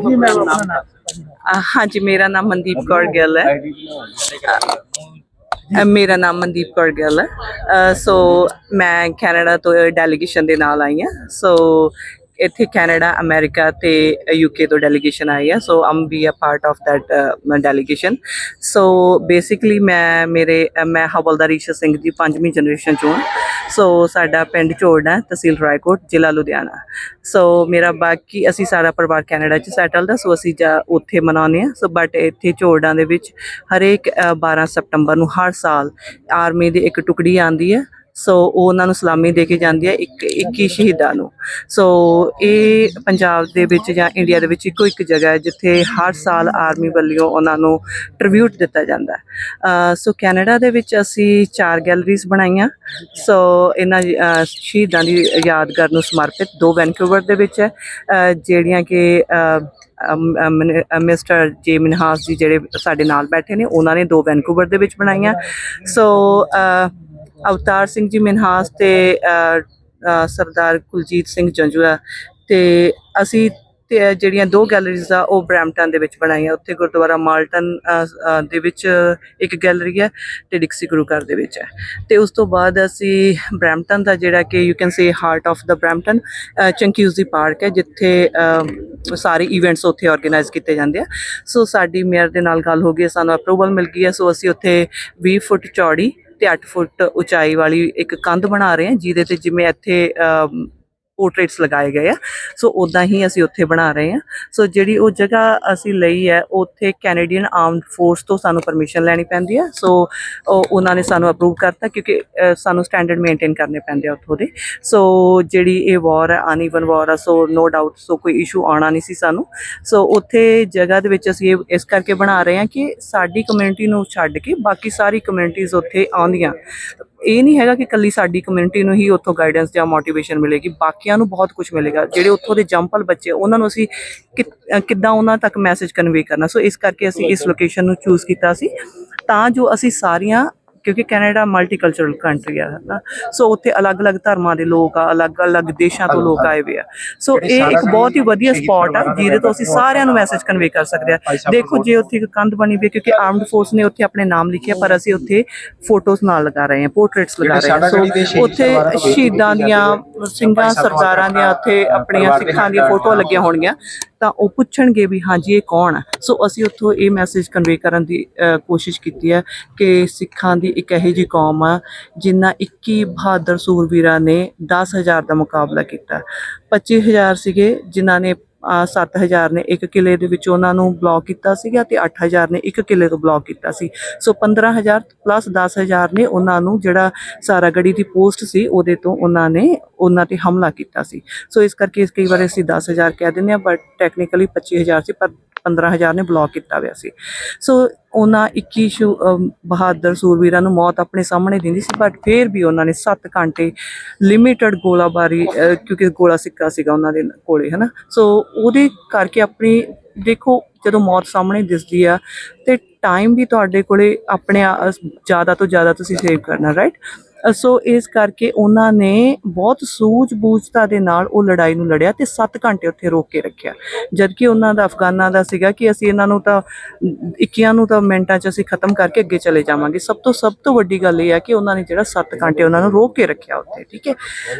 ਜੀ ਮੈਂ ਆਪਣਾ ਨਾਮ ਅਹ ਹਾਂਜੀ ਮੇਰਾ ਨਾਮ ਮਨਦੀਪ ਕੌਰ ਗਿੱਲ ਹੈ। ਮੇਰਾ ਨਾਮ ਮਨਦੀਪ ਕੌਰ ਗਿੱਲ ਹੈ। ਸੋ ਮੈਂ ਕੈਨੇਡਾ ਤੋਂ ਡੈਲੀਗੇਸ਼ਨ ਦੇ ਨਾਲ ਆਈ ਹਾਂ। ਸੋ ਇੱਥੇ ਕੈਨੇਡਾ ਅਮਰੀਕਾ ਤੇ ਯੂਕੇ ਤੋਂ ਡੈਲੀਗੇਸ਼ਨ ਆਈ ਹੈ so I'm be a part of that delegation so basically ਮੈਂ ਮੇਰੇ ਮੈਂ ਹਵਲਦਾਰ ਈਸ਼ਰ ਸਿੰਘ ਦੀ ਪੰਜਵੀਂ ਜਨਰੇਸ਼ਨ ਚੋਂ ਹਾਂ ਸੋ ਸਾਡਾ ਪਿੰਡ ਝੋੜ ਤਹਿਸੀਲ ਰਾਏਕੋਟ ਜ਼ਿਲ੍ਹਾ ਲੁਧਿਆਣਾ। ਸੋ ਮੇਰਾ ਬਾਕੀ ਅਸੀਂ ਸਾਰਾ ਪਰਿਵਾਰ ਕੈਨੇਡਾ 'ਚ ਸੈਟਲਡ ਆ ਸੋ ਅਸੀਂ ਜਾ ਉੱਥੇ ਮਨਾਉਂਦੇ ਆ। ਸੋ ਬਟ ਇੱਥੇ ਝੋੜਾਂ ਦੇ ਵਿੱਚ ਹਰੇਕ ਅ, 12 ਸਤੰਬਰ ਨੂੰ ਹਰ ਸਾਲ ਆਰਮੀ ਦੀ ਇੱਕ ਟੁਕੜੀ ਆਂਦੀ ਹੈ ਸੋ ਉਹ ਉਹਨਾਂ ਨੂੰ ਸਲਾਮੀ ਦੇ ਕੇ ਜਾਂਦੀ ਹੈ ਇੱਕ 21 ਸ਼ਹੀਦਾਂ ਨੂੰ। ਸੋ ਇਹ ਪੰਜਾਬ ਦੇ ਵਿੱਚ ਜਾਂ ਇੰਡੀਆ ਦੇ ਵਿੱਚ ਇੱਕੋ ਇੱਕ ਜਗ੍ਹਾ ਹੈ ਜਿੱਥੇ ਹਰ ਸਾਲ ਆਰਮੀ ਵੱਲੋਂ ਉਹਨਾਂ ਨੂੰ ਟ੍ਰਿਬਿਊਟ ਦਿੱਤਾ ਜਾਂਦਾ ਹੈ। ਸੋ ਕੈਨੇਡਾ ਦੇ ਵਿੱਚ ਅਸੀਂ ਚਾਰ ਗੈਲਰੀਜ਼ ਬਣਾਈਆਂ। ਸੋ ਇਹਨਾਂ ਸ਼ਹੀਦਾਂ ਦੀ ਯਾਦਗਾਰ ਨੂੰ ਸਮਰਪਿਤ ਦੋ ਵੈਨਕੂਵਰ ਦੇ ਵਿੱਚ ਹੈ ਜਿਹੜੀਆਂ ਕਿ ਮਿਸਟਰ ਜੇ ਮਿਨਹਾਸ ਜੀ ਜਿਹੜੇ ਸਾਡੇ ਨਾਲ ਬੈਠੇ ਨੇ, ਉਹਨਾਂ ਨੇ ਦੋ ਵੈਨਕੂਵਰ ਦੇ ਵਿੱਚ ਬਣਾਈਆਂ। ਸੋ ਅਵਤਾਰ ਸਿੰਘ ਜੀ ਮਿਨਹਾਸ ਤੇ ਸਰਦਾਰ ਕੁਲਜੀਤ ਸਿੰਘ ਜੰਜੂਆ ਤੇ ਅਸੀਂ ਤੇ ਜਿਹੜੀਆਂ ਦੋ ਗੈਲਰੀਜ਼ ਆ, ਉਹ ਬ੍ਰੈਂਪਟਨ ਦੇ ਵਿੱਚ ਬਣਾਈਆਂ। ਉੱਥੇ ਗੁਰਦੁਆਰਾ ਮਾਲਟਨ ਦੇ ਵਿੱਚ ਇੱਕ ਗੈਲਰੀ ਹੈ ਤੇ ਡਿਕਸੀ ਗੁਰੂ ਘਰ ਦੇ ਵਿੱਚ ਹੈ ਤੇ ਉਸ ਤੋਂ ਬਾਅਦ ਅਸੀਂ ਬ੍ਰੈਂਪਟਨ ਦਾ ਜਿਹੜਾ ਕਿ you can say heart of the Brampton Chinguacousy park ਹੈ, ਜਿੱਥੇ ਸਾਰੇ ਇਵੈਂਟਸ ਉੱਥੇ ਆਰਗੇਨਾਈਜ਼ ਕੀਤੇ ਜਾਂਦੇ ਆ। ਸੋ ਸਾਡੀ ਮੇਅਰ ਦੇ ਨਾਲ ਗੱਲ ਹੋ ਗਈ, ਸਾਨੂੰ ਅਪਰੂਵਲ ਮਿਲ ਗਈ ਹੈ। ਸੋ ਅਸੀਂ ਉੱਥੇ 20 ਫੁੱਟ ਚੌੜੀ ਤੇ 8 ਫੁੱਟ ਉਚਾਈ ਵਾਲੀ ਇੱਕ ਕੰਧ ਬਣਾ ਰਹੇ ਹਾਂ ਜਿਹਦੇ ਤੇ ਜਿਵੇਂ ਇੱਥੇ ਪੋਰਟਰੇਟਸ ਲਗਾਏ ਗਏ ਆ। ਸੋ ਉਦਾਂ ਹੀ ਅਸੀਂ ਉੱਥੇ ਬਣਾ ਰਹੇ ਹਾਂ। ਸੋ ਜਿਹੜੀ ਉਹ ਜਗ੍ਹਾ ਅਸੀਂ ਲਈ ਹੈ, ਉੱਥੇ ਕੈਨੇਡੀਅਨ ਆਰਮਡ ਫੋਰਸ ਤੋਂ ਸਾਨੂੰ ਪਰਮਿਸ਼ਨ ਲੈਣੀ ਪੈਂਦੀ ਹੈ ਸੋ ਉਹ- ਉਹਨਾਂ ਨੇ ਸਾਨੂੰ ਅਪਰੂਵ ਕਰਤਾ ਕਿਉਂਕਿ ਸਾਨੂੰ ਸਟੈਂਡਰਡ ਮੇਨਟੇਨ ਕਰਨੇ ਪੈਂਦੇ ਆ ਉੱਥੋਂ ਦੇ। ਸੋ ਜਿਹੜੀ ਇਹ ਵਾਰ ਹੈ ਅਨਈਵਨ ਵਾਰ ਆ, ਸੋ ਨੋ ਡਾਊਟ ਸੋ ਕੋਈ ਇਸ਼ੂ ਆਉਣਾ ਨਹੀਂ ਸੀ ਸਾਨੂੰ। ਸੋ ਉੱਥੇ ਜਗ੍ਹਾ ਦੇ ਵਿੱਚ ਅਸੀਂ ਇਹ, ਇਸ ਕਰਕੇ ਬਣਾ ਰਹੇ ਹਾਂ ਕਿ ਸਾਡੀ ਕਮਿਊਨਿਟੀ ਨੂੰ ਛੱਡ ਕੇ ਬਾਕੀ ਸਾਰੀ ਕਮਿਊਨਿਟੀਜ਼ ਉੱਥੇ ਆਉਂਦੀਆਂ। ਇਹ ਨਹੀਂ ਹੈਗਾ ਕਿ ਕੱਲੀ ਸਾਡੀ ਕਮਿਊਨਿਟੀ ਨੂੰ ਹੀ ਉੱਥੋਂ ਗਾਈਡੈਂਸ ਜਾਂ ਮੋਟੀਵੇਸ਼ਨ ਮਿਲੇਗੀ, ਬਾਕੀਆਂ ਨੂੰ ਬਹੁਤ ਕੁਝ ਮਿਲੇਗਾ। ਜਿਹੜੇ ਉੱਥੋਂ ਦੇ ਜੰਪਲ ਬੱਚੇ, ਉਹਨਾਂ ਨੂੰ ਅਸੀਂ ਕਿ- ਕਿੱਦਾਂ ਉਹਨਾਂ ਤੱਕ ਮੈਸੇਜ ਕਨਵੇ ਕਰਨਾ। ਸੋ ਇਸ ਕਰਕੇ ਅਸੀਂ ਇਸ ਲੋਕੇਸ਼ਨ ਨੂੰ ਚੂਜ਼ ਕੀਤਾ ਸੀ। ਤਾਂ ਜੋ ਅਸੀਂ ਸਾਰੀਆਂ ਕਿਉਂਕਿ ਕੈਨੇਡਾ ਮਲਟੀਕਲਚਰਲ ਕੰਟਰੀ ਆ ਨਾ ਸੋ ਉੱਥੇ ਅਲੱਗ-ਅਲੱਗ ਧਰਮਾਂ ਦੇ ਲੋਕ ਆ ਅਲੱਗ-ਅਲੱਗ ਦੇਸ਼ਾਂ ਤੋਂ ਲੋਕ ਆਏ ਹੋਏ ਆ। ਸੋ ਇਹ ਇੱਕ ਬਹੁਤ ਹੀ ਵਧੀਆ ਸਪੌਟ ਆ ਜਿਹਦੇ ਤੋਂ ਅਸੀਂ ਸਾਰਿਆਂ ਨੂੰ ਮੈਸੇਜ ਕਨਵੇ ਕਰ ਸਕਦੇ ਆ। ਦੇਖੋ ਜੇ ਉੱਥੇ ਇੱਕ ਕੰਧ ਬਣੀ ਵੀ ਹੈ, ਕਿਉਂਕਿ ਆਰਮਡ ਫੋਰਸ ਨੇ ਉੱਥੇ ਆਪਣੇ ਨਾਮ ਲਿਖਿਆ ਪਰ ਅਸੀਂ ਉੱਥੇ ਫੋਟੋਜ਼ ਨਾਲ ਲਗਾ ਰਹੇ ਹਾਂ ਪੋਰਟਰੇਟਸ ਲਗਾ ਰਹੇ ਹਾਂ। ਸੋ ਉੱਥੇ ਸ਼ਹੀਦਾਂ ਦੀਆਂ ਸਿੰਘਾਂ ਸਰਦਾਰਾਂ ਦੀਆਂ ਉੱਥੇ ਆਪਣੀਆਂ ਸਿੱਖਾਂ ਦੀਆਂ ਫੋਟੋਆਂ ਲੱਗੀਆਂ ਹੋਣਗੀਆਂ। ਤਾਂ ਉਹ ਪੁੱਛਣਗੇ ਵੀ ਹਾਂਜੀ, ਇਹ ਕੌਣ ਹੈ ਸੋ ਅਸੀਂ ਉੱਥੋਂ ਇਹ ਮੈਸੇਜ ਕਨਵੇ ਕਰਨ ਦੀ ਕੋਸ਼ਿਸ਼ ਕੀਤੀ ਹੈ ਕਿ ਸਿੱਖਾਂ ਦੀ ਇੱਕ ਇਹੋ ਜਿਹੀ ਕੌਮ ਆ ਜਿਨ੍ਹਾਂ 21 ਬਹਾਦਰ ਸੂਰਵੀਰਾਂ ਨੇ 10000 ਦਾ ਮੁਕਾਬਲਾ ਕੀਤਾ। 25000 ਸੀਗੇ ਜਿਨ੍ਹਾਂ ਨੇ 7000 ਨੇ ਇੱਕ ਕਿਲੇ ਦੇ ਵਿੱਚ ਉਹਨਾਂ ਨੂੰ ਬਲੌਕ ਕੀਤਾ ਸੀਗਾ ਤੇ 8000 ਨੇ ਇੱਕ ਕਿਲੇ ਤੋਂ ਬਲੌਕ ਕੀਤਾ ਸੀ। ਸੋ 15000 ਪਲੱਸ 10000 ਨੇ ਉਹਨਾਂ ਨੂੰ ਜਿਹੜਾ ਸਾਰਾਗੜੀ ਦੀ ਪੋਸਟ ਸੀ, ਉਹਦੇ ਤੋਂ ਉਹਨਾਂ ਨੇ ਉਹਨਾਂ ਤੇ ਹਮਲਾ ਕੀਤਾ ਸੀ। ਸੋ ਇਸ ਕਰਕੇ ਇਸ ਕਈ ਵਾਰ ਅਸੀਂ 10000 ਕਹਿ ਦਿੰਦੇ ਆ ਬਟ ਟੈਕਨੀਕਲੀ 25000 ਸੀ, ਪਰ 15000 ਨੇ ਬਲੌਕ ਕੀਤਾ ਹੋਇਆ ਸੀ। ਸੋ ਉਹਨਾਂ 21 ਸ਼ੂ ਬਹਾਦਰ ਸੂਰਵੀਰਾਂ ਨੂੰ ਮੌਤ ਆਪਣੇ ਸਾਹਮਣੇ ਦਿੰਦੀ ਸੀ ਬਟ ਫਿਰ ਵੀ ਉਹਨਾਂ ਨੇ 7 ਘੰਟੇ ਲਿਮਿਟਡ ਗੋਲਾਬਾਰੀ ਕਿਉਂਕਿ ਗੋਲਾ ਸਿੱਕਾ ਸੀਗਾ ਉਹਨਾਂ ਦੇ ਕੋਲੇ, ਹਨਾ? ਸੋ ਉਹਦੇ ਕਰਕੇ ਆਪਣੀ, ਦੇਖੋ, ਜਦੋਂ ਮੌਤ ਸਾਹਮਣੇ ਦਿਸਦੀ ਆ, ਤੇ ਟਾਈਮ ਵੀ ਤੁਹਾਡੇ ਕੋਲੇ ਆਪਣੇ ਜ਼ਿਆਦਾ ਤੋਂ ਜ਼ਿਆਦਾ ਤੁਸੀਂ ਸੇਵ ਕਰਨਾ ਰਾਈਟ ਸੋ ਇਸ ਕਰਕੇ ਉਹਨਾਂ ਨੇ ਬਹੁਤ ਸੂਝ-ਬੂਝਤਾ ਦੇ ਨਾਲ ਉਹ ਲੜਾਈ ਨੂੰ ਲੜਿਆ ਤੇ 7 ਘੰਟੇ ਉੱਥੇ ਰੋਕ ਕੇ ਰੱਖਿਆ। ਜਦਕਿ ਉਹਨਾਂ ਦਾ ਅਫਗਾਨਾਂ ਦਾ ਸੀਗਾ ਕਿ ਅਸੀਂ ਇਹਨਾਂ ਨੂੰ ਤਾਂ 21 ਨੂੰ ਤਾਂ ਮਿੰਟਾਂ 'ਚ ਅਸੀਂ ਖਤਮ ਕਰਕੇ ਅੱਗੇ ਚਲੇ ਜਾਵਾਂਗੇ। ਸਭ ਤੋਂ ਸਭ ਤੋਂ ਵੱਡੀ ਗੱਲ ਇਹ ਹੈ ਕਿ ਉਹਨਾਂ ਨੇ ਜਿਹੜਾ 7 ਘੰਟੇ ਉਹਨਾਂ ਨੂੰ ਰੋਕ ਕੇ ਰੱਖਿਆ ਉੱਥੇ ਠੀਕ ਹੈ?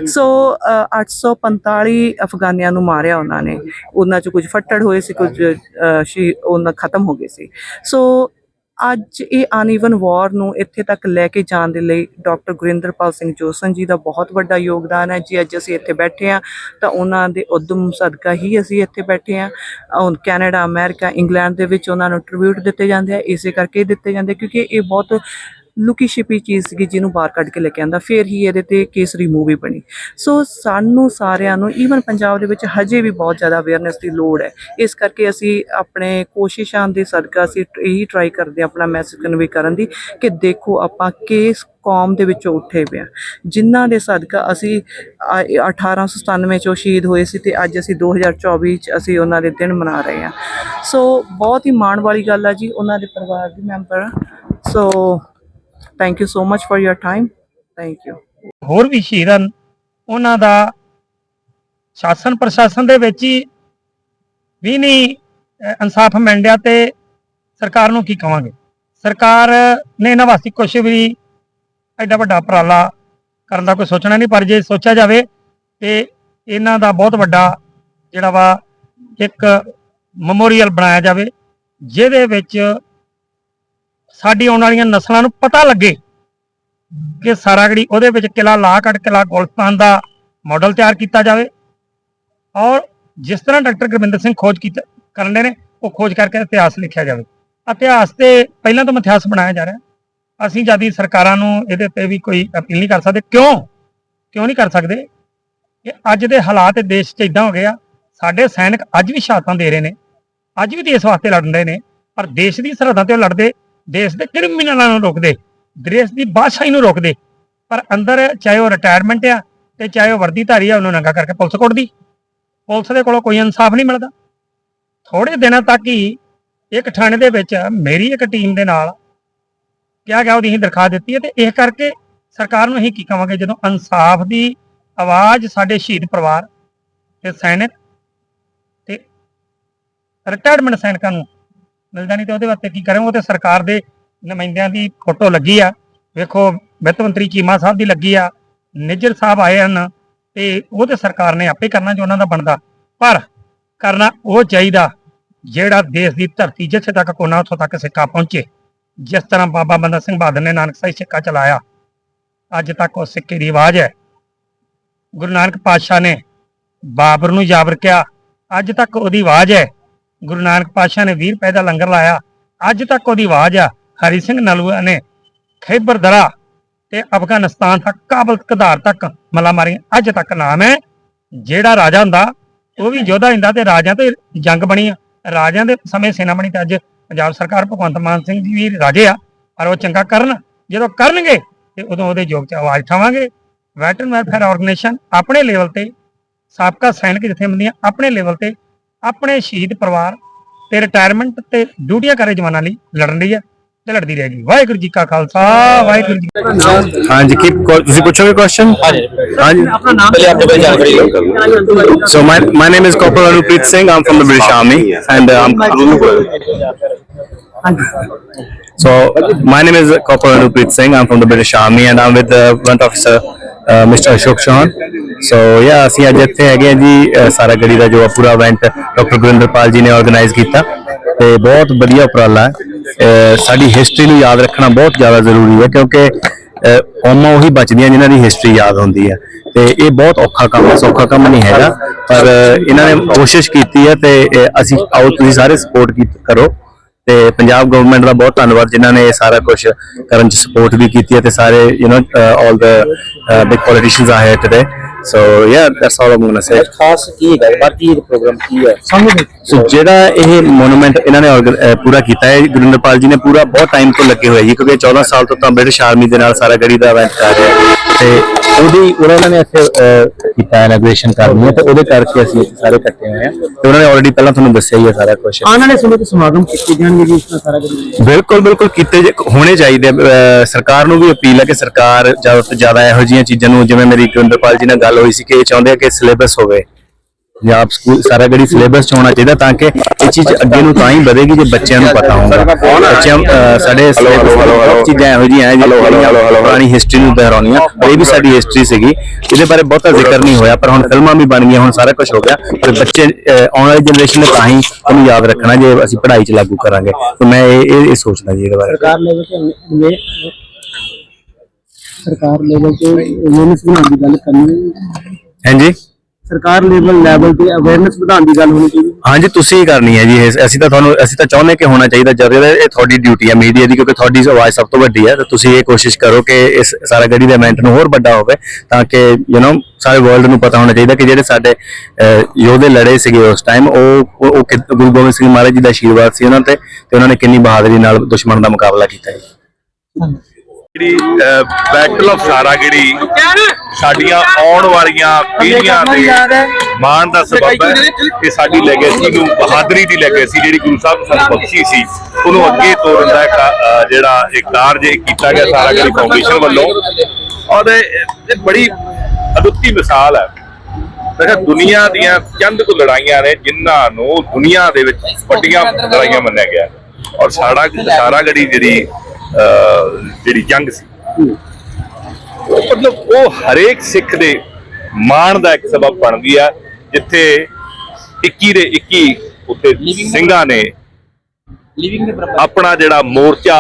ਸੋ ਅ, 845 ਅਫਗਾਨੀਆਂ ਨੂੰ ਮਾਰਿਆ ਉਹਨਾਂ ਨੇ। ਉਹਨਾਂ 'ਚ ਕੁਝ ਫੱਟੜ ਹੋਏ ਸੀ ਕੁਝ ਅ, ਉਹਨਾਂ ਖਤਮ ਹੋ ਗਏ ਸੀ। ਸੋ ਅੱਜ ਇਹ ਅਨਈਵਨ ਵਾਰ ਨੂੰ ਇੱਥੇ ਤੱਕ ਲੈ ਕੇ ਜਾਣ ਦੇ ਲਈ ਡਾਕਟਰ ਗੁਰਿੰਦਰਪਾਲ ਸਿੰਘ ਜੋਸਨ ਜੀ ਦਾ ਬਹੁਤ ਵੱਡਾ ਯੋਗਦਾਨ ਹੈ। ਜੀ, ਅੱਜ ਅਸੀਂ ਇੱਥੇ ਬੈਠੇ ਆ ਤਾਂ ਉਹਨਾਂ ਦੇ ਉਦਮ ਸਦਕਾ ਹੀ ਅਸੀਂ ਇੱਥੇ ਬੈਠੇ ਆ ਹੁਣ ਕੈਨੇਡਾ, ਅਮਰੀਕਾ, ਇੰਗਲੈਂਡ ਦੇ ਵਿੱਚ ਉਹਨਾਂ ਨੂੰ ਟ੍ਰਿਬਿਊਟ ਦਿੱਤੇ ਜਾਂਦੇ ਆ। ਇਸੇ ਕਰਕੇ ਦਿੱਤੇ ਜਾਂਦੇ ਕਿਉਂਕਿ ਇਹ ਬਹੁਤ ਲੁਕੀ ਛਿਪੀ ਚੀਜ਼ ਸੀਗੀ ਜਿਹਨੂੰ ਬਾਹਰ ਕੱਢ ਕੇ ਲੈ ਕੇ ਆਂਦਾ, ਫਿਰ ਹੀ ਇਹਦੇ ਤੇ ਕੇਸਰੀ ਮੂਵੀ ਬਣੀ। ਸੋ ਸਾਨੂੰ ਸਾਰਿਆਂ ਨੂੰ ਈਵਨ ਪੰਜਾਬ ਦੇ ਵਿੱਚ ਹਜੇ ਵੀ ਬਹੁਤ ਜ਼ਿਆਦਾ ਅਵੇਅਰਨੈਸ ਦੀ ਲੋੜ ਹੈ। ਇਸ ਕਰਕੇ ਅਸੀਂ ਆਪਣੇ ਕੋਸ਼ਿਸ਼ਾਂ ਦੇ ਸਦਕਾ ਅਸੀਂ ਇਹੀ ਟਰਾਈ ਕਰਦੇ ਹਾਂ ਆਪਣਾ ਮੈਸੇਜ ਕਨਵੇ ਕਰਨ ਦੀ ਕਿ ਦੇਖੋ ਆਪਾਂ ਕਿਸ ਕੌਮ ਦੇ ਵਿੱਚੋਂ ਉੱਠੇ ਪਿਆ ਜਿਨ੍ਹਾਂ ਦੇ ਸਦਕਾ ਅਸੀਂ ਆ- 1897 ਚੋਂ ਸ਼ਹੀਦ ਹੋਏ ਸੀ ਤੇ ਅੱਜ ਅਸੀਂ 2024 ਚ ਅਸੀਂ ਉਹਨਾਂ ਦੇ ਦਿਨ ਮਨਾ ਰਹੇ ਹਾਂ। ਸੋ ਬਹੁਤ ਹੀ ਮਾਣ ਵਾਲੀ ਗੱਲ ਆ ਜੀ, ਉਹਨਾਂ ਦੇ ਪਰਿਵਾਰ ਦੇ member so thank you so much for your time thank you ਹੋਰ ਵੀ ਸ਼ਹੀਦ ਹਨ। ਉਹਨਾਂ ਦਾ ਸ਼ਾਸਨ ਪ੍ਰਸ਼ਾਸਨ ਦੇ ਵਿੱਚ ਹੀ ਵੀ ਨਹੀਂ ਇਨਸਾਫ ਮਿਲ ਰਿਹਾ ਤੇ ਸਰਕਾਰ ਨੂੰ ਕੀ ਕਵਾਂਗੇ? ਸਰਕਾਰ ਨੇ ਇਹਨਾਂ ਵਾਸਤੇ ਕੁਛ ਵੀ ਐਡਾ ਵੱਡਾ ਉਪਰਾਲਾ ਕਰਨ ਦਾ ਕੋਈ ਸੋਚਣਾ ਨਹੀਂ, ਪਰ ਜੇ ਸੋਚਿਆ ਜਾਵੇ ਤੇ ਇਹਨਾਂ ਦਾ ਬਹੁਤ ਵੱਡਾ ਜਿਹੜਾ ਵਾ ਇੱਕ ਮੈਮੋਰੀਅਲ ਬਣਾਇਆ ਜਾਵੇ, ਜਿਹਦੇ ਵਿੱਚ ਸਾਡੀ ਆਉਣ ਵਾਲੀਆਂ ਨਸਲਾਂ ਨੂੰ ਪਤਾ ਲੱਗੇ ਕਿ ਸਾਰਾਗੜੀ ਉਹਦੇ ਵਿੱਚ ਕਿਲਾ ਲਾ ਕੱਢ, ਕਿਲਾ ਗੁਲਸਤਾਨ ਦਾ ਮਾਡਲ ਤਿਆਰ ਕੀਤਾ ਜਾਵੇ। ਔਰ ਜਿਸ ਤਰ੍ਹਾਂ ਡਾਕਟਰ ਗੁਰਵਿੰਦਰ ਸਿੰਘ ਖੋਜ ਕੀਤਾ, ਕਰਨ ਦੇ ਨੇ, ਉਹ ਖੋਜ ਕਰਕੇ ਇਤਿਹਾਸ ਲਿਖਿਆ ਜਾਵੇ। ਇਤਿਹਾਸ ਤੇ ਪਹਿਲਾਂ ਤੋਂ ਇਤਿਹਾਸ ਬਣਾਇਆ ਜਾ ਰਿਹਾ। ਅਸੀਂ ਜਦ ਸਰਕਾਰਾਂ ਨੂੰ ਇਹਦੇ 'ਤੇ ਵੀ ਕੋਈ ਅਪੀਲ ਨਹੀਂ ਕਰ ਸਕਦੇ। ਕਿਉਂ? ਕਿਉਂ ਨਹੀਂ ਕਰ ਸਕਦੇ? ਕਿ ਅੱਜ ਦੇ ਹਾਲਾਤ ਦੇਸ਼ 'ਚ ਇਦਾਂ ਹੋ ਗਏ ਆ, ਸਾਡੇ ਸੈਨਿਕ ਅੱਜ ਵੀ ਸ਼ਹਾਦਤਾਂ ਦੇ ਰਹੇ ਨੇ, ਅੱਜ ਵੀ ਦੇਸ਼ ਵਾਸਤੇ ਲੜਨ ਰਹੇ ਨੇ, ਪਰ ਦੇਸ਼ ਦੀ ਸਰਹੱਦਾਂ ਤੇ ਲੜਦੇ ਦੇਸ਼ ਦੇ ਕ੍ਰਿਮੀਨਲਾਂ ਨੂੰ ਰੋਕਦੇ, ਦੇਸ਼ ਦੀ ਬਾਦਸ਼ਾਹੀ ਨੂੰ ਰੋਕਦੇ। ਪਰ ਅੰਦਰ ਚਾਹੇ ਉਹ ਰਿਟਾਇਰਮੈਂਟ ਆ ਤੇ ਚਾਹੇ ਉਹ ਵਰਦੀਧਾਰੀ ਆ, ਉਹਨੂੰ ਨੰਗਾ ਕਰਕੇ ਪੁਲਿਸ ਕੁੱਟਦੀ। ਪੁਲਿਸ ਦੇ ਕੋਲੋਂ ਕੋਈ ਇਨਸਾਫ ਨਹੀਂ ਮਿਲਦਾ। ਥੋੜੇ ਦਿਨਾਂ ਤੱਕ ਹੀ ਇੱਕ ਥਾਣੇ ਦੇ ਵਿੱਚ ਮੇਰੀ ਇੱਕ ਟੀਮ ਦੇ ਨਾਲ ਕਿਹਾ ਗਿਆ, ਉਹਦੀ ਅਸੀਂ ਦਰਖਾਸਤ ਦਿੱਤੀ ਹੈ ਤੇ ਇਹ ਕਰਕੇ ਸਰਕਾਰ ਨੂੰ ਅਸੀਂ ਕੀ ਕਵਾਂਗੇ, ਜਦੋਂ ਇਨਸਾਫ ਦੀ ਆਵਾਜ਼ ਸਾਡੇ ਸ਼ਹੀਦ ਪਰਿਵਾਰ ਤੇ ਸੈਨਿਕ ਤੇ ਰਿਟਾਇਰਮੈਂਟ ਸੈਨਿਕਾਂ ਨੂੰ ਮਿਲਦਾ ਨਹੀਂ ਤੇ ਉਹਦੇ ਵਾਸਤੇ ਕੀ ਕਰਾਂ? ਉਹ ਤੇ ਸਰਕਾਰ ਦੇ ਨੁਮਾਇੰਦਿਆਂ ਦੀ ਫੋਟੋ ਲੱਗੀ ਆ। ਵੇਖੋ, ਵਿੱਤ ਮੰਤਰੀ ਚੀਮਾ ਸਾਹਿਬ ਦੀ ਲੱਗੀ ਆ। ਨਿੱਜਰ ਸਾਹਿਬ ਆਏ ਹਨ ਤੇ ਉਹ ਤੇ ਸਰਕਾਰ ਨੇ ਆਪੇ ਕਰਨਾ ਜੋ ਉਹਨਾਂ ਦਾ ਬਣਦਾ। ਪਰ ਕਰਨਾ ਉਹ ਚਾਹੀਦਾ ਜਿਹੜਾ ਦੇਸ਼ ਦੀ ਧਰਤੀ ਜਿੱਥੇ ਤੱਕ ਕੋਨਾ ਉੱਥੋਂ ਤੱਕ ਸਿੱਕਾ ਪਹੁੰਚੇ। ਜਿਸ ਤਰ੍ਹਾਂ ਬਾਬਾ ਬੰਦਾ ਸਿੰਘ ਬਹਾਦਰ ਨੇ ਨਾਨਕ ਸਾਹਿਬ ਸਿੱਕਾ ਚਲਾਇਆ, ਅੱਜ ਤੱਕ ਉਹ ਸਿੱਕੇ ਦੀ ਆਵਾਜ਼ ਹੈ। ਗੁਰੂ ਨਾਨਕ ਪਾਤਸ਼ਾਹ ਨੇ ਬਾਬਰ ਨੂੰ ਜਾਬਰ ਕਿਹਾ, ਅੱਜ ਤੱਕ ਉਹਦੀ ਆਵਾਜ਼ ਹੈ ਗੁਰੂ ਨਾਨਕ ਪਾਤਸ਼ਾਹ ਨੇ 20 ਰੁਪਏ ਦਾ ਲੰਗਰ ਲਾਇਆ। ਅੱਜ ਤੱਕ ਉਹਦੀ ਆਵਾਜ਼ ਆ, ਹਰੀ ਸਿੰਘ ਨਲੂਆ ਨੇ ਖੈਬਰ ਦਰਾ ਤੇ ਅਫਗਾਨਿਸਤਾਨ ਤੱਕ, ਕਾਬਲ ਕਧਾਰ ਤੱਕ ਮਲਾ ਮਾਰੀਆਂ। ਅੱਜ ਤੱਕ ਨਾਮ ਹੈ ਜਿਹੜਾ ਰਾਜਾ ਹੁੰਦਾ, ਉਹ ਵੀ ਯੋਧਾ ਹੁੰਦਾ ਤੇ ਰਾਜਿਆਂ ਤੇ ਜੰਗ ਬਣੀ ਆ। ਰਾਜਿਆਂ ਦੇ ਸਮੇਂ ਸੈਨਾ ਬਣੀ ਤੇ ਅੱਜ ਪੰਜਾਬ ਸਰਕਾਰ ਭਗਵੰਤ ਮਾਨ ਸਿੰਘ ਜੀ ਵੀ ਰਾਜੇ ਆ, ਪਰ ਉਹ ਚੰਗਾ ਕਰਨ। ਜਦੋਂ ਕਰਨਗੇ ਤੇ ਉਦੋਂ ਉਹਦੇ ਯੋਗ ਚ ਆਵਾਜ਼ ਉਠਾਵਾਂਗੇ। ਵੈਟਰਨ ਵੈਲਫੇਅਰ ਆਰਗੇਨਾਈਜੇਸ਼ਨ ਆਪਣੇ ਲੈਵਲ ਤੇ, ਸਾਬਕਾ ਸੈਨਿਕ ਜਥੇਬੰਦੀਆਂ ਆਪਣੇ ਲੈਵਲ ਤੇ ਆਪਣੇ ਸ਼ਹੀਦ ਪਰਿਵਾਰ ਤੇ ਰਿਟਾਇਰਮੈਂਟ ਤੇ ਡਿਊਟੀਆਂ ਕਰ ਜਵਾਨਾਂ ਲਈ ਲੜਨ ਲਈ ਹੈ ਤੇ ਲੜਦੀ ਰਹੇਗੀ ਵਾਹਿਗੁਰੂ ਜੀ ਕਾ ਖਾਲਸਾ ਵਾਹਿਗੁਰੂ ਜੀ ਹਾਂਜੀ ਕੀ ਤੁਸੀਂ ਪੁੱਛੋਗੇ ਕੁਐਸਚਨ ਹਾਂਜੀ। ਆਪਣਾ ਨਾਮ ਪਹਿਲੇ ਆਪਣੇ ਬਾਰੇ ਜਾਣਕਾਰੀ ਲਓ so my my name is corporal Anupreet Singh I'm from the British army and I'm So my name is Corporal Anupreet Singh. I'm from the British Army um, and I'm with uh, the Warrant Officer mister Ashok Ashok so so ਅਸੀਂ ਅੱਜ ਇੱਥੇ ਹੈਗੇ ਹਾਂ ਜੀ ਅਹ, ਸਾਰਾ ਗੜੀ ਦਾ ਜੋ ਪੂਰਾ ਇਵੈਂਟ ਡਾਕਟਰ ਗੁਰਿੰਦਰਪਾਲ ਜੀ ਨੇ ਆਰਗੇਨਾਈਜ਼ ਕੀਤਾ। ਤੇ ਬਹੁਤ ਵਧੀਆ ਉਪਰਾਲਾ ਹੈ। ਸਾਡੀ ਹਿਸਟਰੀ ਨੂੰ ਯਾਦ ਰੱਖਣਾ ਬਹੁਤ ਜ਼ਿਆਦਾ ਜ਼ਰੂਰੀ ਹੈ ਕਿਉਂਕਿ ਅਹ, ਕੌਮਾਂ ਉਹੀ ਬਚਦੀਆਂ ਜਿਨ੍ਹਾਂ ਦੀ ਹਿਸਟਰੀ ਯਾਦ ਹੁੰਦੀ ਹੈ। ਤੇ ਇਹ ਬਹੁਤ ਔਖਾ ਕੰਮ ਹੈ ਸੌਖਾ ਕੰਮ ਨਹੀਂ ਹੈਗਾ। ਪਰ ਇਹਨਾਂ ਨੇ ਕੋਸ਼ਿਸ਼ ਕੀਤੀ ਹੈ ਤੇ ਅਸੀਂ ਆਓ ਤੁਸੀਂ ਸਾਰੇ ਸਪੋਰਟ ਕਰੋ। ਤੇ ਪੰਜਾਬ ਗਵਰਨਮੈਂਟ ਦਾ ਬਹੁਤ ਧੰਨਵਾਦ ਜਿਨ੍ਹਾਂ ਨੇ ਇਹ ਸਾਰਾ ਕੁਝ ਕਰਨ ਚ ਸਪੋਰਟ ਵੀ ਕੀਤੀ ਹੈ ਤੇ ਸਾਰੇ you know all the big politicians are today so yeah that's all I'm going to say ਖਾਸ ਕੀ ਹੈ? ਬਾਕੀ ਪ੍ਰੋਗਰਾਮ ਕੀ ਹੈ? ਸਮਝ ਸੋ ਜਿਹੜਾ ਇਹ ਮੋਨੂਮੈਂਟ ਇਹਨਾਂ ਨੇ ਪੂਰਾ ਕੀਤਾ ਹੈ ਗੁਰਿੰਦਰਪਾਲ ਜੀ ਨੇ ਪੂਰਾ ਬਹੁਤ ਟਾਈਮ ਤੋਂ ਲੱਗੇ ਹੋਏ ਜੀ ਕਿਉਂਕਿ 14 ਸਾਲ ਤੋਂ ਤਾਂ ਬ੍ਰਿਟਿਸ਼ ਆਰਮੀ ਦੇ ਨਾਲ ਸਾਰਾ ਗੜੀ ਦਾ ਇਵੈਂਟ ਕਰ ਰਹੇ ਤੇ ਉਹਦੀ ਉਹਨਾਂ ਨੇ ਇੱਥੇ ਕੀਤਾ ਇਨੋਗ੍ਰੇਸ਼ਨ ਕਰਨੀ ਹੈ ਤੇ ਉਹਦੇ ਕਰਕੇ ਅਸੀਂ ਸਾਰੇ ਇਕੱਠੇ ਹੋਏ ਆ ਤੇ ਉਹਨਾਂ ਨੇ ਆਲਰੇਡੀ ਪਹਿਲਾਂ ਤੁਹਾਨੂੰ ਦੱਸਿਆ ਹੀ ਹੈ ਸਾਰਾ ਕੁਝ ਆਉਣ ਵਾਲੇ ਸਮੇਂ 'ਚ ਸਮਾਗਮ ਕੀਤੇ ਜਾਣਗੇ ਜੀ ਇਸ ਦਾ ਸਾਰਾ ਕੁਝ ਬਿਲਕੁਲ ਬਿਲਕੁਲ ਕੀਤੇ ਹੋਣੇ ਚਾਹੀਦੇ ਸਰਕਾਰ ਨੂੰ ਵੀ ਅਪੀਲ ਹੈ ਕਿ ਸਰਕਾਰ ਜ਼ਿਆਦਾ ਤੋਂ ਜ਼ਿਆਦਾ ਇਹੋ ਜਿਹੀਆਂ ਚੀਜ਼ਾਂ ਨੂੰ ਜਿਵੇਂ ਮੇਰੀ ਗੁਰਿੰਦਰਪਾਲ ਜੀ ਨਾਲ ਗੱਲ ਹੋਈ ਸੀ ਕਿ ਇਹ ਚਾਹੁੰਦੇ ਆ ਕਿ ਸਿਲੇਬਸ ਹੋਵੇ। ਪੰਜਾਬ ਸਕੂਲ ਸਾਰਾ ਗੜੀ ਸਿਲੇਬਸ ਚ ਹੋਣਾ ਚਾਹੀਦਾ ਤਾਂ ਕਿ ਇਹ ਚੀਜ਼ ਅੱਗੇ ਨੂੰ ਤਾਂ ਹੀ ਵਧੇਗੀ ਜੇ ਬੱਚਿਆਂ ਨੂੰ ਪਤਾ ਹੋਊਗਾ। ਬੱਚਿਆਂ ਸਾਡੇ ਸਿਲੇਬਸ ਬਹੁਤ ਚੀਜ਼ਾਂ ਇਹੋ ਜਿਹੀਆਂ ਹੈ ਜਿਹੜੀਆਂ ਪੁਰਾਣੀ ਹਿਸਟਰੀ ਨੂੰ ਦੁਹਰਾਉਣੀਆਂ ਪਰ ਇਹ ਵੀ ਸਾਡੀ ਹਿਸਟਰੀ ਸੀਗੀ ਇਹਦੇ ਬਾਰੇ ਬਹੁਤਾ ਜ਼ਿਕਰ ਨਹੀਂ ਹੋਇਆ ਪਰ ਹੁਣ ਫਿਲਮਾਂ ਵੀ ਬਣ ਗਈਆਂ ਹੁਣ ਸਾਰਾ ਕੁਝ ਹੋ ਗਿਆ। ਪਰ ਬੱਚੇ ਆਉਣ ਵਾਲੀ ਜਨਰੇਸ਼ਨ ਨੇ ਤਾਂ ਹੀ ਉਹਨੂੰ ਯਾਦ ਰੱਖਣਾ ਜੇ ਅਸੀਂ ਪੜ੍ਹਾਈ ਚ ਲਾਗੂ ਕਰਾਂਗੇ। ਤਾਂ ਮੈਂ ਇਹ ਇਹ- ਸੋਚਦਾ ਜੀ ਇਹਦੇ ਬਾਰੇ। ਸਰਕਾਰ ਲੈਵਲ ਤੇ ਸਰਕਾਰ ਲੈਵਲ ਤੇ ਬਣਾਉਣ ਦੀ ਗੱਲ ਕਰਨੀ। ਹਾਂਜੀ? ਸਰਕਾਰ ਲੈਵਲ ਲੈਵਲ ਤੇ ਅਵੇਅਰਨੈਸ ਵਧਾਉਣ ਦੀ ਗੱਲ ਹੋਣੀ ਚਾਹੀਦੀ। ਹਾਂਜੀ ਤੁਸੀਂ ਹੀ ਕਰਨੀ ਹੈ ਜੀ ਇਹ। ਅਸੀਂ ਤਾਂ ਤੁਹਾਨੂੰ ਅਸੀਂ ਤਾਂ ਚਾਹੁੰਦੇ ਕਿ ਹੋਣਾ ਚਾਹੀਦਾ ਜਦ ਇਹ ਤੁਹਾਡੀ ਡਿਊਟੀ ਹੈ ਮੀਡੀਆ ਦੀ ਕਿਉਂਕਿ ਤੁਹਾਡੀ ਆਵਾਜ਼ ਸਭ ਤੋਂ ਵੱਡੀ ਹੈ ਤਾਂ ਤੁਸੀਂ ਇਹ ਕੋਸ਼ਿਸ਼ ਕਰੋ ਕਿ ਇਸ ਸਾਰਾ ਗੜੀ ਦੇ ਇਵੈਂਟ ਨੂੰ ਹੋਰ ਵੱਡਾ ਹੋਵੇ ਤਾਂ ਕਿ ਯੂ نو ਸਾਰੇ ਵਰਲਡ ਨੂੰ ਪਤਾ ਹੋਣਾ ਚਾਹੀਦਾ ਕਿ ਜਿਹੜੇ ਸਾਡੇ ਅਹ, ਯੋਧੇ ਲੜੇ ਸੀਗੇ ਉਸ ਟਾਈਮ ਉਹ ਉਹ- ਉਹ ਕਿ- ਗੁਰੂ ਗੋਬਿੰਦ ਸਿੰਘ ਮਹਾਰਾਜ ਜੀ ਦਾ ਆਸ਼ੀਰਵਾਦ ਸੀ ਉਹਨਾਂ ਤੇ ਤੇ ਉਹਨਾਂ ਨੇ ਕਿੰਨੀ ਬਹਾਦਰੀ ਨਾਲ ਦੁਸ਼ਮਣ ਦਾ ਮੁਕਾਬਲਾ ਕੀਤਾ ਜੀ। ਜਿਹੜੀ ਬੈਟਲ ਆਫ ਸਾਰਾਗਿਰੀ ਸਾਡੀਆਂ ਆਉਣ ਵਾਲੀਆਂ ਪੀੜ੍ਹੀਆਂ ਦੇ ਮਾਣ ਦਾ ਸਬਬ ਹੈ ਕਿ ਸਾਡੀ ਲੈਗੇਸੀ ਨੂੰ ਬਹਾਦਰੀ ਦੀ ਲੈਗੇਸੀ ਜਿਹੜੀ ਗੁਰੂ ਸਾਹਿਬ ਨੇ ਸਾਨੂੰ ਬਖਸ਼ੀ ਸੀ, ਉਹਨੂੰ ਅੱਗੇ ਤੋਰਨ ਦਾ ਜਿਹੜਾ ਇੱਕ ਕਾਰਜ ਕੀਤਾ ਗਿਆ ਸਾਰਾਗਿਰੀ ਫਾਊਂਡੇਸ਼ਨ ਵੱਲੋਂ। ਔਰ ਇਹ ਬੜੀ ਅਦੁੱਤੀ ਮਿਸਾਲ ਹੈ। ਮੈਂ ਕਿਹਾ ਦੁਨੀਆ ਦੀਆਂ ਚੰਦ ਕੁ ਲੜਾਈਆਂ ਨੇ ਜਿਨ੍ਹਾਂ ਨੂੰ ਦੁਨੀਆ ਦੇ ਵਿੱਚ ਵੱਡੀਆਂ ਲੜਾਈਆਂ ਮੰਨਿਆ ਗਿਆ। ਔਰ ਸਾਰਾ ਸਾਰਾਗੜੀ ਜਿਹੜੀ ਜਿਹੜੀ ਜੰਗ ਸੀ। ਉਹ ਮਤਲਬ ਉਹ ਹਰੇਕ ਸਿੱਖ ਦੇ ਮਾਣ ਦਾ ਇੱਕ ਸਬਬ ਬਣਦੀ ਆ ਜਿੱਥੇ 21 ਦੇ 21 ਉੱਤੇ ਸਿੰਘਾਂ ਨੇ ਆਪਣਾ ਜਿਹੜਾ ਮੋਰਚਾ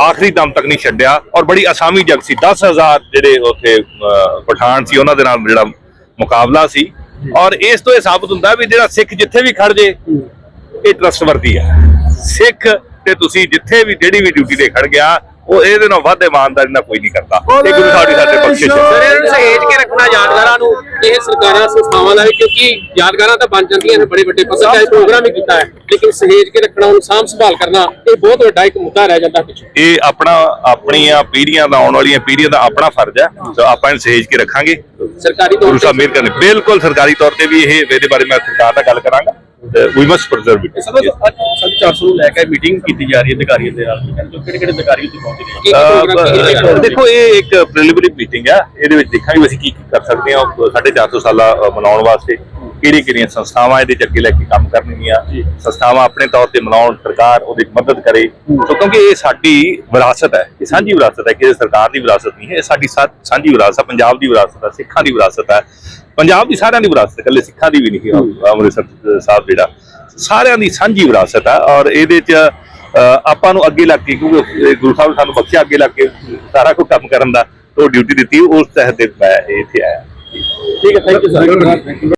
ਆਖਰੀ ਦਮ ਤੱਕ ਨਹੀਂ ਛੱਡਿਆ ਔਰ ਬੜੀ ਆਸਾਮੀ ਜੰਗ ਸੀ। 10000 ਜਿਹੜੇ ਉੱਥੇ ਪਠਾਨ ਸੀ ਉਹਨਾਂ ਦੇ ਨਾਲ ਜਿਹੜਾ ਮੁਕਾਬਲਾ ਸੀ। ਔਰ ਇਸ ਤੋਂ ਇਹ ਸਾਬਤ ਹੁੰਦਾ ਵੀ ਜਿਹੜਾ ਸਿੱਖ ਜਿੱਥੇ ਵੀ ਖੜ ਜੇ ਇਹ ਟਰਸਟਵਰਦੀ ਹੈ ਸਿੱਖ ਤੇ ਤੁਸੀਂ ਜਿੱਥੇ ਵੀ ਜਿਹੜੀ ਵੀ ਡਿਊਟੀ ਤੇ ਖੜ ਗਿਆ ਉਹ ਇਹਦੇ ਨਾਲ ਵੱਧ ਇਮਾਨਦਾਰੀ ਨਾਲ ਕੋਈ ਨਹੀਂ ਕਰਦਾ। ਇਹ ਗੁਰੂ ਸਾਹਿਬ ਦੀ ਸਾਡੇ ਬਖਸ਼ਿਸ਼ ਸਰ ਹੈ ਇਹਨਾਂ ਨੂੰ ਸਹੇਜ ਕੇ ਰੱਖਣਾ ਯਾਦਗਾਰਾਂ ਨੂੰ ਇਹ ਸਰਕਾਰਾਂ ਸੰਸਥਾਵਾਂ ਦਾ ਵੀ ਕਿਉਂਕਿ ਯਾਦਗਾਰਾਂ ਤਾਂ ਬਣ ਜਾਂਦੀਆਂ ਨੇ ਬੜੇ ਵੱਡੇ ਪੱਧਰ ਤੇ ਪ੍ਰੋਗਰਾਮ ਹੀ ਕੀਤਾ ਹੈ। ਲੇਕਿਨ ਸਹੇਜ ਕੇ ਰੱਖਣਾ ਉਹਨੂੰ ਸਾਂਭ ਸੰਭਾਲ ਕਰਨਾ ਇਹ ਬਹੁਤ ਵੱਡਾ ਇੱਕ ਮੁੱਦਾ ਰਹਿ ਜਾਂਦਾ ਪਿੱਛੇ। ਇਹ ਆਪਣਾ ਆਪਣੀਆਂ ਪੀੜ੍ਹੀਆਂ ਦਾ ਆਉਣ ਵਾਲੀਆਂ ਪੀੜ੍ਹੀਆਂ ਦਾ ਆਪਣਾ ਫਰਜ਼ ਹੈ। ਸੋ ਆਪਾਂ ਇਹਨੂੰ ਸਹੇਜ ਕੇ ਰੱਖਾਂਗੇ। ਸਰਕਾਰੀ ਤੌਰ ਗੁਰੂ ਤੇ ਸਾਹਿਬ ਮਿਹਰ ਕਰਨ ਬਿਲਕੁਲ ਸਰਕਾਰੀ ਤੌਰ ਤੇ ਵੀ ਇਹ ਇਹਦੇ ਬਾਰੇ ਮੈਂ ਸਰਕਾਰ ਨਾਲ ਗੱਲ ਕਰਾਂਗਾ। ਵੀ ਮਸਟ ਪ੍ਰੀਜ਼ਰਵ ਇਟ ਸਾਡੀ 400 ਨੂੰ ਲੈ ਕੇ ਮੀਟਿੰਗ ਕੀਤੀ ਜਾ ਰਹੀ ਹੈ ਅਧਿਕਾਰੀਆਂ ਦੇ ਨਾਲ। ਜੋ ਕਿਹੜੇ ਕਿਹੜੇ ਅਧਿਕਾਰੀ ਉੱਥੇ ਪਹੁੰਚੇ ਨੇ। ਕੀ ਰਹੇਗਾ? ਦੇਖੋ ਇਹ ਇੱਕ ਪ੍ਰੀਲਿਮਿਨਰੀ ਮੀਟਿੰਗ ਆ। ਇਹਦੇ ਵਿੱਚ ਦੇਖਾਂਗੇ ਵੀ ਅਸੀਂ ਕੀ ਕੀ ਕਰ ਸਕਦੇ ਹਾਂ। ਉਹ 450 ਸਾਲਾ ਮਨਾਉਣ ਵਾਸਤੇ। ਕਿਹੜੀ ਕਿਹੜੀਆਂ ਸੰਸਥਾਵਾਂ ਇਹਦੇ ਚ ਅੱਗੇ ਲੈ ਕੇ ਕੰਮ ਕਰਨਗੀਆਂ? ਸੰਸਥਾਵਾਂ ਆਪਣੇ ਤੌਰ ਤੇ ਮਨਾਉਣ ਸਰਕਾਰ ਉਹਦੀ ਮਦਦ ਕਰੇ। ਸੋ ਕਿਉਂਕਿ ਇਹ ਸਾਡੀ ਵਿਰਾਸਤ ਹੈ ਇਹ ਸਾਂਝੀ ਵਿਰਾਸਤ ਹੈ ਕਿਸੇ ਸਰਕਾਰ ਦੀ ਵਿਰਾਸਤ ਨਹੀਂ ਹੈ ਇਹ ਸਾਡੀ ਸਾਂਝੀ ਵਿਰਾਸਤ ਪੰਜਾਬ ਦੀ ਵਿਰਾਸਤ ਹੈ ਸਿੱਖਾਂ ਦੀ ਵਿਰਾਸਤ ਹੈ। ਪੰਜਾਬ ਦੀ ਸਾਰਿਆਂ ਦੀ ਵਿਰਾਸਤ ਇਕੱਲੇ ਸਿੱਖਾਂ ਦੀ ਵੀ ਨਹੀਂ ਹੈ ਅੰਮ੍ਰਿਤਸਰ ਸਾਹਿਬ ਜਿਹੜਾ। ਸਾਰਿਆਂ ਦੀ ਸਾਂਝੀ ਵਿਰਾਸਤ ਹੈ ਔਰ ਇਹਦੇ ਚ ਆਪਾਂ ਨੂੰ ਅੱਗੇ ਲੱਗ ਕੇ ਕਿਉਂਕਿ ਗੁਰੂ ਸਾਹਿਬ ਨੇ ਸਾਨੂੰ ਬਖਸ਼ਿਆ ਅੱਗੇ ਲੱਗ ਕੇ ਸਾਰਾ ਕੁਝ ਕੰਮ ਕਰਨ ਦਾ ਉਹ ਡਿਊਟੀ ਦਿੱਤੀ ਉਸ ਤਹਿਤ ਮੈਂ ਇੱਥੇ ਆਇਆ। ਠੀਕ ਹੈ ਥੈਂਕ ਯੂ ਸਰ